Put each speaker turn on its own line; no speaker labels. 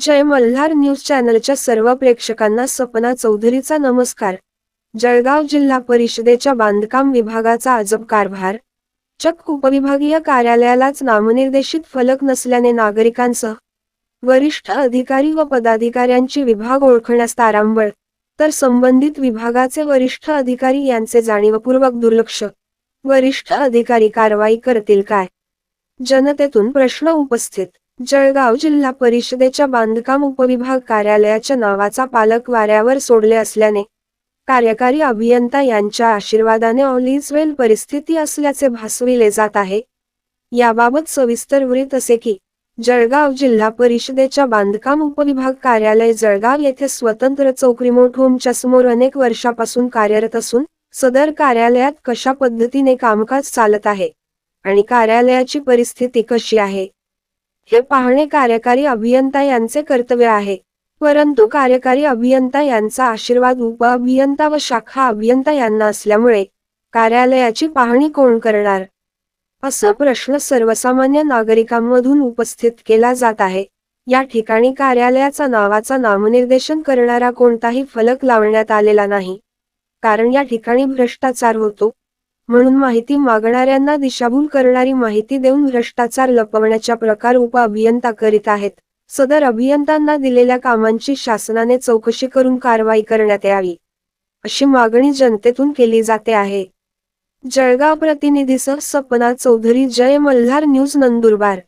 जय Malhar news चॅनलच्या सर्व प्रेक्षकांना सपना चौधरीचा नमस्कार. जळगाव जिल्हा परिषदेच्या बांधकाम विभागाचा अजब कारभार. चक उपविभागीय कार्यालयालाच नामनिर्देशित फलक नसल्याने नागरिकांसह वरिष्ठ अधिकारी व पदाधिकाऱ्यांची विभाग ओळखण्यास तारांबळ तर संबंधित विभागाचे वरिष्ठ अधिकारी यांचे जाणीवपूर्वक दुर्लक्ष. वरिष्ठ अधिकारी कारवाई करतील काय? जनतेतून प्रश्न उपस्थित जळगाव जिल्हा परिषदेच्या बांधकाम उपविभाग कार्यालयाच्या नावाचा पालक वाऱ्यावर सोडले असल्याने कार्यकारी अभियंता यांच्या आशीर्वादाने ऑल इज वेल परिस्थिती असल्याचे भासविले जात आहे. याबाबत सविस्तर वृत्त असे की जळगाव जिल्हा परिषदेच्या बांधकाम उपविभाग कार्यालय जळगाव येथे स्वतंत्र चौक रिमोट होमच्या समोर अनेक वर्षापासून कार्यरत असून सदर कार्यालयात कशा पद्धतीने कामकाज चालत आहे आणि कार्यालयाची परिस्थिती कशी आहे? हे पाहणे कार्यकारी अभियंता यांचे कर्तव्य आहे. परंतु कार्यकारी अभियंता यांचा आशीर्वाद उप अभियंता व शाखा अभियंता यांना असल्यामुळे कार्यालयाची पाहणी कोण करणार? असा प्रश्न सर्वसामान्य नागरिकांमधून उपस्थित केला जात आहे. या ठिकाणी कार्यालयाचा नावाचा नामनिर्देशन करणारा कोणताही फलक लावण्यात आलेला नाही. कारण या ठिकाणी भ्रष्टाचार होतो. म्हणून माहिती मागणाऱ्यांना दिशाभूल करणारी माहिती देऊन भ्रष्टाचार लपवण्याच्या प्रकार उप अभियंता करीत आहेत. सदर अभियंत्यांना दिलेल्या कामांची शासनाने चौकशी करून कारवाई करण्यात यावी अशी मागणी जनतेतून केली जाते आहे. जळगाव प्रतिनिधीसह सपना चौधरी जय मल्हार न्यूज नंदुरबार.